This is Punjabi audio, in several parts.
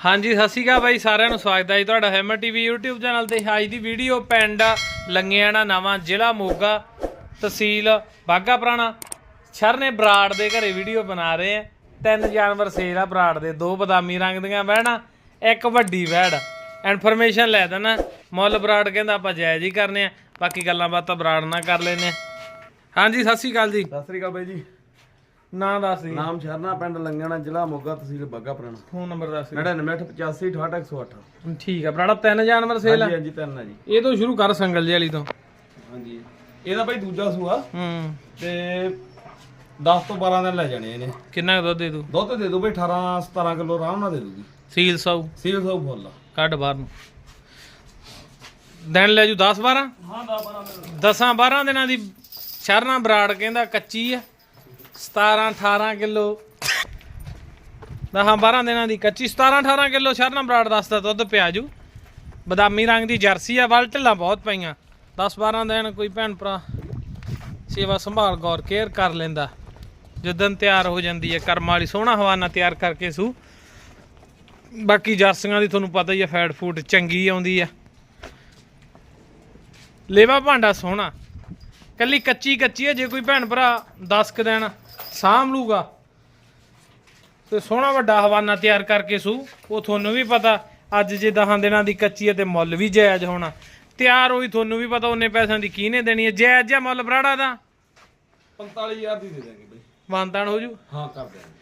ਹਾਂਜੀ, ਸਤਿ ਸ਼੍ਰੀ ਅਕਾਲ ਬਾਈ, ਸਾਰਿਆਂ ਨੂੰ ਸਵਾਗਤ ਹੈ ਜੀ ਤੁਹਾਡਾ ਹੈਮਰ ਟੀਵੀ YouTube ਚੈਨਲ ਤੇ। ਅੱਜ ਦੀ ਵੀਡੀਓ ਪਿੰਡ ਲੰਗਿਆਣਾ ਨਵਾਂ ਜ਼ਿਲ੍ਹਾ ਮੋਗਾ ਤਹਿਸੀਲ ਬਾਗਾ ਪੁਰਾਣਾ। ਸ਼ਰਨੇ ਬਰਾੜ ਦੇ ਘਰੇ ਵੀਡੀਓ ਬਣਾ ਰਹੇ ਆ। ਤਿੰਨ ਜਾਨਵਰ ਸੇਲ ਆ ਬਰਾੜ ਦੇ, ਦੋ ਬਦਾਮੀ ਰੰਗ ਦੀਆਂ ਵਹਿਣਾ, ਇੱਕ ਵੱਡੀ ਵਹਿੜ। ਇਨਫੋਰਮੇਸ਼ਨ ਲੈ ਦੇਣਾ ਮੁੱਲ ਬਰਾੜ ਕਹਿੰਦਾ ਆਪਾਂ ਜਾਇਜ਼ ਹੀ ਕਰਨੇ ਆ, ਬਾਕੀ ਗੱਲਾਂ ਬਾਤਾਂ ਬਰਾੜ ਨਾਲ ਕਰ ਲੈਨੇ ਆ। ਹਾਂਜੀ, ਸਤਿ ਸ਼੍ਰੀ ਅਕਾਲ ਜੀ। ਸਤਿ ਸ੍ਰੀ ਅਕਾਲ ਬਾਈ ਜੀ। ਨਾਂ ਦੱਸ ਦੀ ਨਾਮ ਸ਼ਰਨਾ ਪਿੰਡ ਲੰਗਣਾ ਜ਼ਿਲ੍ਹਾ ਮੋਗਾ ਤਹਿਸੀਲ ਬਾਗਾ ਪੁਰਾਣਾ। ਫੋਨ ਨੰਬਰ ਦੱਸ 9985 ਠੀਕ ਆ ਬਰਾੜਾ ਤਿੰਨ ਜਾਨਵਰ ਸੇਲ ਆ। ਹਾਂਜੀ ਹਾਂਜੀ ਤਿੰਨ ਹੈ ਜੀ। ਇਹ ਤੋਂ ਸ਼ੁਰੂ ਕਰ ਸੰਗਲ ਜੀ ਵਾਲੀ ਤੋਂ। ਹਾਂਜੀ। ਇਹਦਾ ਬਾਈ ਦੂਜਾ ਸੂਆ। ਹੂੰ। ਤੇ 10 ਤੋਂ 12 ਦਿਨ ਲੈ ਜਾਣੇ ਇਹਨੇ। ਕਿੰਨਾ ਕੁ ਦੁੱਧ ਦੇ ਦੂ? ਦੁੱਧ ਦੇ ਦੋ ਬਾਈ 18 17 ਕਿਲੋ ਆਰਾਮ ਨਾਲ ਦੇ ਦੂਗੀ। ਸੀਲ ਸੌ। ਸੀਲ ਸੌ ਫੁੱਲ। ਆ। ਕੱਢ ਬਾਹਰ ਨੂੰ। ਦਿਨ ਲੈ ਜੂ 10 12 ਹਾਂ 10 12 ਦਿਨ। 10 12 ਦਿਨਾਂ ਦੀ ਸ਼ਰਨਾ ਬਰਾੜ ਕਹਿੰਦਾ ਕੱਚੀ ਆ। 17 18 ਕਿਲੋ। 10 12 ਦਿਨਾਂ ਦੀ ਕੱਚੀ 17 18 ਕਿਲੋ ਸ਼ਰਨਾ ਬਰਾੜ ਦੱਸਦਾ ਦੁੱਧ ਪਿਆ ਜੂ। ਬਦਾਮੀ ਰੰਗ ਦੀ ਜਰਸੀ ਆ, ਵੱਲ ਢਿੱਲਾਂ ਬਹੁਤ ਪਈਆਂ। 10 12 ਦਿਨ ਕੋਈ ਭੈਣ ਭਰਾ ਸੇਵਾ ਸੰਭਾਲ, ਗੌਰ, ਕੇਅਰ ਕਰ ਲੈਂਦਾ। ਜਦੋਂ ਤਿਆਰ ਹੋ ਜਾਂਦੀ ਹੈ ਕਰਮ ਵਾਲੀ ਸੋਹਣਾ ਹਵਾਨਾ ਤਿਆਰ ਕਰਕੇ ਸੂ। ਬਾਕੀ ਜਰਸੀਆਂ ਦੀ ਤੁਹਾਨੂੰ ਪਤਾ ਹੀ ਆ, ਫੈਟ ਫੂਟ ਚੰਗੀ ਆਉਂਦੀ ਆ। ਲੇਵਾ ਭਾਂਡਾ ਸੋਹਣਾ। ਕੱਲੀ ਕੱਚੀ ਕੱਚੀ ਹੈ ਜੇ ਕੋਈ ਭੈਣ ਭਰਾ 10 ਕ ਦਿਨ ਸਾਂਭ ਲੂਗਾ। ਤੇ ਸੋਹਣਾ ਵੱਡਾ ਹਵਾਨਾ ਤਿਆਰ ਕਰਕੇ ਸੂ। ਉਹ ਤੁਹਾਨੂੰ ਵੀ ਪਤਾ ਅੱਜ ਜੇ 10 ਦਿਨਾਂ ਦੀ ਕੱਚੀ ਹੈ ਤੇ ਮੁੱਲ ਵੀ ਜਾਇਜ਼ ਹੋਣਾ। ਤਿਆਰ ਹੋਈ ਤੁਹਾਨੂੰ ਵੀ ਪਤਾ ਉਹਨੇ ਪੈਸਿਆਂ ਦੀ ਕਿਹਨੇ ਦੇਣੀ ਹੈ। ਜਾਇਜ਼ ਜਿਹਾ ਮੁੱਲ ਬਰਾੜਾ ਦਾ? 45000 ਦੀ ਦੇ ਦਾਂਗੇ ਬਾਈ। ਮਾਨਤਾਨ ਹੋ ਜੂ? ਹਾਂ ਕਰ ਦਿਆਂਗੇ।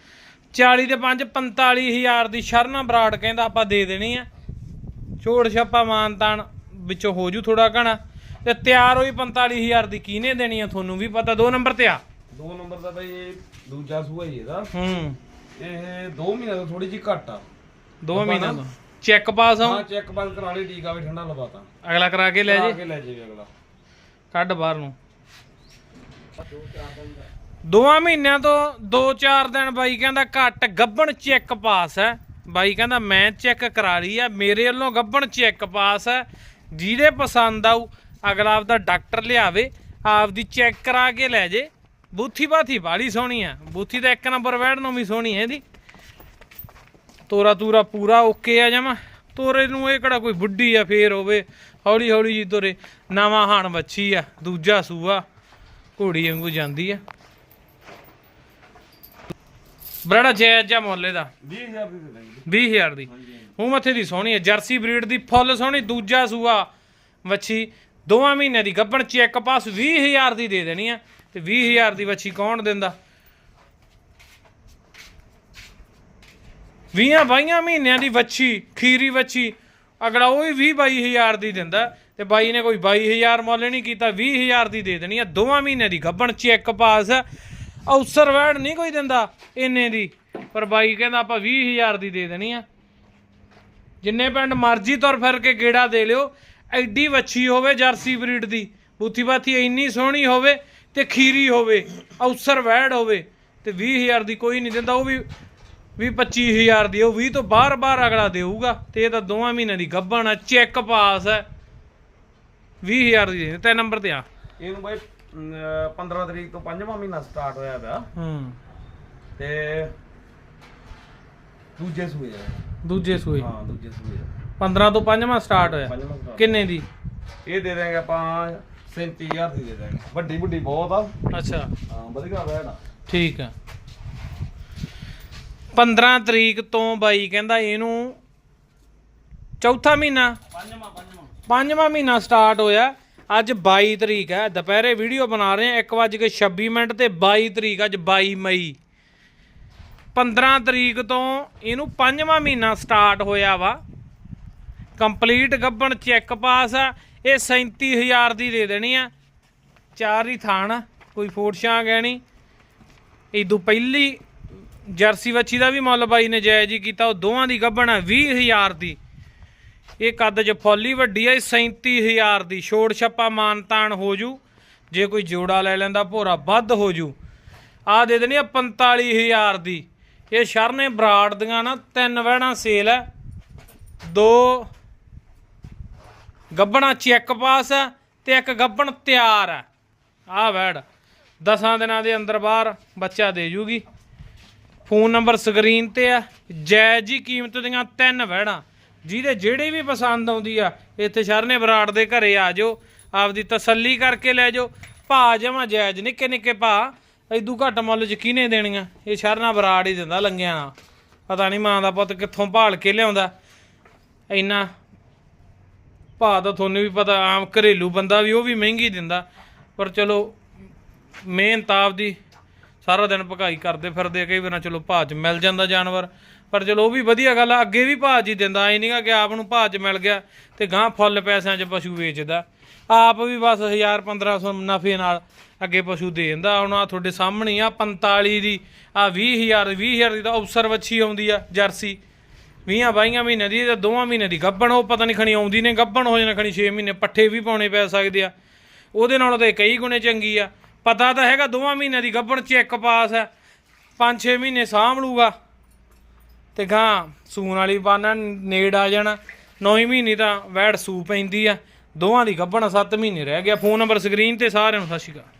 40 ਦੇ 5 45000 ਦੀ ਸ਼ਰਨਾ ਬਰਾੜ ਕਹਿੰਦਾ ਆਪਾਂ ਦੇ ਦੇਣੀ ਆ ਛੋੜ ਛਾਪਾ ਮਾਨਤਾਨ ਵਿੱਚੋਂ ਹੋ ਜੂ ਥੋੜਾ ਘਣਾ। ਤੇ ਤਿਆਰ ਹੋਈ 45000 ਦੀ ਕਿਹਨੇ ਦੇਣੀ ਆ ਤੁਹਾਨੂੰ ਵੀ ਪਤਾ। ਦੋ ਨੰਬਰ ਤੇ ਆ। ਦੋ ਨੰਬਰ ਦਾ ਬਾਈ ਇਹ ਦੂਜਾ ਸੂਆ ਹੀ ਇਹਦਾ। ਹੂੰ। ਇਹ 2 ਮਹੀਨੇ ਤੋਂ ਥੋੜੀ ਜਿਹੀ ਘੱਟ ਆ। ਦੋ ਮਹੀਨਾ ਤੋਂ। ਚੈੱਕ ਪਾਸ ਆ ਹਾਂ ਚੈੱਕ ਬੰਦ ਕਰਾ ਲਈ ਟੀਕਾ ਵੀ ਠੰਡਾ ਲਵਾਤਾ। ਅਗਲਾ ਕਰਾ ਕੇ ਲੈ ਆ ਜੇ। ਕੇ ਲੈ ਜਾਵੇ ਅਗਲਾ। ਕੱਢ ਬਾਹਰ ਨੂੰ। ਦੋਆਂ ਮਹੀਨਿਆਂ ਤੋਂ 2-4 ਦਿਨ ਬਾਈ ਕਹਿੰਦਾ ਘੱਟ ਗੱਬਣ ਚੈੱਕ ਪਾਸ ਹੈ। ਬਾਈ ਕਹਿੰਦਾ ਮੈਂ ਚੈੱਕ ਕਰਾ ਲਈ ਆ ਮੇਰੇ ਵੱਲੋਂ ਗੱਬਣ ਚੈੱਕ ਪਾਸ ਹੈ। ਜਿਹਦੇ ਪਸੰਦ ਆਊ ਅਗਲਾ ਆਪਦਾ ਡਾਕਟਰ ਲਿਆਵੇ ਆਪਦੀ ਚੈੱਕ ਕਰਾ ਕੇ ਲੈ ਜੇ। ਬੂਥੀ ਬਾਥੀ ਬਾੜੀ ਸੋਹਣੀ ਆ। ਬੂਥੀ ਦਾ ਇੱਕ ਨੰਬਰ ਵੈੜ ਨੂੰ ਵੀ ਸੋਹਣੀ ਹੈ ਇਹਦੀ। ਤੋਰਾ ਤੂਰਾ ਪੂਰਾ ਓਕੇ ਆ ਜਮਾ। ਤੋਰੇ ਨੂੰ ਇਹ ਕਿਹੜਾ ਕੋਈ ਬੁੱਢੀ ਆ ਫੇਰ ਹੋਵੇ। ਹੌਲੀ ਹੌਲੀ ਜੀ ਤੋਰੇ। ਨਵਾਂ ਹਾਣ ਵੱਛੀ ਆ ਦੂਜਾ ਸੂਆ। ਘੋੜੀ ਵਾਂਗੂ ਜਾਂਦੀ ਆ। ਬੜਾ ਜਾਇਜ਼ ਜਿਹਾ ਮੁੱਲ ਇਹਦਾ। 20000 ਦੀ ਦੇ ਦਾਂਗੇ 20000 ਦੀ। ਮੂੰਹ ਮੱਥੇ ਦੀ ਸੋਹਣੀ ਹੈ ਜਰਸੀ ਬਰੀਡ ਦੀ ਫੁੱਲ ਸੋਹਣੀ ਦੂਜਾ ਸੂਆ ਵੱਛੀ। ਦੋਵਾਂ ਮਹੀਨਿਆਂ ਦੀ ਗੱਬਣ ਚੈੱਕ ਪਾਸ 20000 ਦੀ ਦੇ ਦੇਣੀ ਆ, ਤੇ 20000 ਦੀ ਵੱਛੀ ਕੌਣ ਦਿੰਦਾ? 20 22 ਮਹੀਨਿਆਂ ਦੀ ਵੱਛੀ, ਖੀਰੀ ਵੱਛੀ, ਅਗਲਾ ਉਹ ਵੀ 22000 ਦੀ ਦਿੰਦਾ, ਤੇ ਬਾਈ ਨੇ ਕੋਈ 22000 ਮੁੱਲ ਨਹੀਂ ਕੀਤਾ 20000 ਦੀ ਦੇ ਦੇਣੀ ਆ। ਦੋਵਾਂ ਮਹੀਨਿਆਂ ਦੀ ਗੱਬਣ ਚੈੱਕ ਪਾਸ ਅਵਸਰ ਵੈੜ ਨਹੀਂ ਕੋਈ ਦਿੰਦਾ ਇੰਨੇ ਦੀ, ਪਰ ਬਾਈ ਕਹਿੰਦਾ ਆਪਾਂ 20000 ਦੀ ਦੇ ਦੇਣੀ ਆ। ਜਿੰਨੇ ਪਿੰਡ ਮਰਜ਼ੀ ਤੁਰ ਫਿਰ ਕੇ ਗੇੜਾ ਦੇ ਲਿਓ ਐਡੀ ਵੱਛੀ ਹੋਵੇ ਜਰਸੀ ਬਰੀਡ ਦੀ। ਬੂਥੀ ਬਾਥੀ ਇੰਨੀ ਸੋਹਣੀ ਹੋਵੇ ਤੇ ਖੀਰੀ ਹੋਵੇ ਅਵਸਰ ਵੈੜ ਹੋਵੇ ਤੇ 20000 ਦੀ ਕੋਈ ਨਹੀਂ ਦਿੰਦਾ ਉਹ ਵੀ 20 25000 ਦੀ ਉਹ 20 ਤੋਂ ਬਾਰ-ਬਾਰ ਅਗਲਾ ਦੇਊਗਾ ਤੇ ਇਹ ਤਾਂ ਦੋਵਾਂ ਮਹੀਨਿਆਂ ਦੀ ਗੱਭਣ ਆ ਚੈੱਕ ਪਾਸ ਹੈ 20000 ਦੀ ਤੇ ਨੰਬਰ ਤੇ ਆ। ਇਹਨੂੰ ਬਾਈ ਅਮ, 15 ਤਰੀਕ ਤੋਂ 5ਵਾਂ ਮਹੀਨਾ ਸਟਾਰਟ ਹੋਇਆ ਪਿਆ। ਹੂੰ। ਤੇ ਦੂਜੇ ਸੂਏ ਆ। ਦੂਜੇ ਸੂਏ। ਹਾਂ ਦੂਜੇ ਸੂਏ ਆ। 15 ਤੋਂ 5ਵਾਂ ਸਟਾਰਟ ਹੋਇਆ। ਪੰਜਵਾਂ। ਕਿੰਨੇ ਦੀ? ਇਹ ਦੇ ਦਾਂਗੇ ਆਪਾਂ 37000 ਦੀ ਦੇ ਦਾਂਗੇ ਵੱਡੀ ਵੱਡੀ ਬਹੁਤ ਆ। ਅੱਛਾ। ਹਾਂ ਵਧੀਆ ਬੈਣਾ ਠੀਕ ਆ। 15 ਤਰੀਕ ਤੋਂ ਬਾਈ ਕਹਿੰਦਾ ਇਹਨੂੰ ਚੌਥਾ ਮਹੀਨਾ। ਪੰਜਵਾਂ ਪੰਜਵਾਂ। ਪੰਜਵਾਂ ਮਹੀਨਾ ਸਟਾਰਟ ਹੋਇਆ। ਅੱਜ 22 ਤਰੀਕ ਹੈ। ਦੁਪਹਿਰੇ ਵੀਡੀਓ ਬਣਾ ਰਹੇ ਹਾਂ। 1:26 ਮਿੰਟ ਤੇ 22 ਤਰੀਕ ਅੱਜ 22 ਮਈ। 15 ਤਰੀਕ ਤੋਂ ਇਹਨੂੰ ਪੰਜਵਾਂ ਮਹੀਨਾ ਸਟਾਰਟ ਹੋਇਆ ਵਾ। ਕੰਪਲੀਟ ਗੱਬਣ ਚੈੱਕ ਪਾਸ ਆ ਇਹ 37000 ਦੀ ਦੇ ਦੇਣੀ ਆ। ਚਾਰ ਹੀ ਥਾਣ ਆ, ਕੋਈ ਫੋਟਸ਼ਾਂ ਗਹਿਣੀ। ਇਦੋਂ ਪਹਿਲੀ ਜਰਸੀ ਵੱਛੀ ਦਾ ਵੀ ਮੁੱਲ ਬਾਈ ਨੇ ਜਾਇਜ਼ ਹੀ ਕੀਤਾ ਉਹ ਦੋਵਾਂ ਦੀ ਗੱਬਣ ਆ 20000 ਦੀ। ਇਹ ਕੱਦ 'ਚ ਫੁੱਲੀ ਵੱਡੀ ਆ ਇਹ 37000 ਦੀ। ਛੋੜ ਛੱਪਾ ਮਾਨਤਾਨ ਹੋ ਜੂ ਜੇ ਕੋਈ ਜੋੜਾ ਲੈ ਲੈਂਦਾ ਭੋਰਾ ਵੱਧ ਹੋ ਜੂ। ਆ ਦੇ ਦੇਣੀ ਆ 45000 ਦੀ। ਇਹ ਸ਼ਰਨੇ ਬਰਾੜ ਦੀਆਂ ਨਾ ਤਿੰਨ ਵਹਿਣਾ ਸੇਲ ਹੈ ਦੋ ਗੱਬਣਾ ਚੈੱਕ ਪਾਸ ਹੈ ਤੇ ਇੱਕ ਗੱਬਣ ਤਿਆਰ ਹੈ ਆ ਵੈੜ। ਦਸਾਂ ਦਿਨਾਂ ਦੇ ਅੰਦਰ ਬਾਹਰ ਬੱਚਾ ਦੇ ਜੂਗੀ। ਫੋਨ ਨੰਬਰ ਸਕਰੀਨ ਤੇ ਆ। ਜਾਇਜ਼ ਜੀ ਕੀਮਤ ਦੀਆਂ ਤਿੰਨ ਵਹਿੜਾਂ ਜਿਹਦੇ ਜਿਹੜੇ ਵੀ ਪਸੰਦ ਆਉਂਦੀ ਆ, ਇੱਥੇ ਸ਼ਰਨੇ ਬਰਾੜ ਦੇ ਘਰੇ ਆ ਜਾਓ। ਆਪਦੀ ਤਸੱਲੀ ਕਰਕੇ ਲੈ ਜਾਓ। ਭਾ ਜਮਾ ਜਾਇਜ਼ ਨਿੱਕੇ ਨਿੱਕੇ ਭਾ। ਐਦੂ ਘੱਟ ਮੁੱਲ ਚ ਕਿਹਨੇ ਦੇਣੀਆਂ? ਇਹ ਸ਼ਰਨਾ ਬਰਾੜ ਹੀ ਦਿੰਦਾ ਲੰਗਿਆਂ ਨਾਲ। ਪਤਾ ਨਹੀਂ ਮਾਂ ਦਾ ਪੁੱਤ ਕਿੱਥੋਂ ਭਾਲ ਕੇ ਲਿਆਉਂਦਾ। ਇੰਨਾ ਭਾਅ ਤਾਂ ਤੁਹਾਨੂੰ ਵੀ ਪਤਾ, ਆਮ ਘਰੇਲੂ ਬੰਦਾ ਵੀ ਉਹ ਵੀ ਮਹਿੰਗੀ ਦਿੰਦਾ। ਪਰ ਚਲੋ, ਮਿਹਨਤ ਆਪਦੀ ਸਾਰਾ ਦਿਨ ਭਕਾਈ ਕਰਦੇ ਫਿਰਦੇ ਕਈ ਵਾਰ ਚਲੋ ਭਾਅ 'ਚ ਮਿਲ ਜਾਂਦਾ ਜਾਨਵਰ। ਪਰ ਚਲੋ ਉਹ ਵੀ ਵਧੀਆ ਗੱਲ ਆ, ਅੱਗੇ ਵੀ ਭਾਅ 'ਚ ਹੀ ਦਿੰਦਾ, ਐ ਨਹੀਂਗਾ ਕਿ ਆਪ ਨੂੰ ਭਾਅ 'ਚ ਮਿਲ ਗਿਆ ਤੇ ਗਾਂ ਫੁੱਲ ਪੈਸਿਆਂ 'ਚ ਪਸ਼ੂ ਵੇਚਦਾ। ਆਪ ਵੀ ਬਸ 1000 1500 ਨਫੇ ਨਾਲ ਅੱਗੇ ਪਸ਼ੂ ਦੇ ਦਿੰਦਾ। ਹੁਣ ਆ ਤੁਹਾਡੇ ਸਾਹਮਣੇ ਹੀ ਆ 45 ਦੀ ਆ 20000 20000 ਦੀ ਤਾਂ ਅਫਸਰ ਵੱਛੀ ਆਉਂਦੀ ਆ, ਜਰਸੀ। 20 ਬਾਈਆਂ ਮਹੀਨੇ ਦੀ ਤੇ ਦੋਵਾਂ ਮਹੀਨੇ ਦੀ। ਗੱਬਣ ਉਹ ਪਤਾ ਨਹੀਂ ਖਣੀ ਆਉਂਦੀ ਨੇ, ਗੱਬਣ ਹੋ ਜਾਣਾ ਖਣੀ 6 ਮਹੀਨੇ ਪੱਠੇ ਵੀ ਪਾਉਣੇ ਪੈ ਸਕਦੇ ਆ। ਉਹਦੇ ਨਾਲੋਂ ਤਾਂ ਕਈ ਗੁਣੇ ਚੰਗੀ ਆ। ਪਤਾ ਤਾਂ ਹੈਗਾ ਦੋਵਾਂ ਮਹੀਨੇ ਦੀ ਗੱਬਣ ਚੈੱਕ ਪਾਸ ਹੈ 5-6 ਮਹੀਨੇ ਸਾਂਭ ਲੂਗਾ। ਤੇ ਗਾਂ ਸੂਣ ਵਾਲੀ ਬਾਨਾ ਨੇੜ ਆ ਜਾਣਾ। 9 ਮਹੀਨੇ ਤਾਂ ਵੈੜ ਸੂ ਪੈਂਦੀ ਆ। ਦੋਵਾਂ ਦੀ ਗੱਬਣ 7 ਮਹੀਨੇ ਰਹਿ ਗਿਆ। ਫੋਨ ਨੰਬਰ ਸਕਰੀਨ ਤੇ ਸਾਰਿਆਂ ਨੂੰ ਸਤਿ ਸ਼੍ਰੀ ਅਕਾਲ।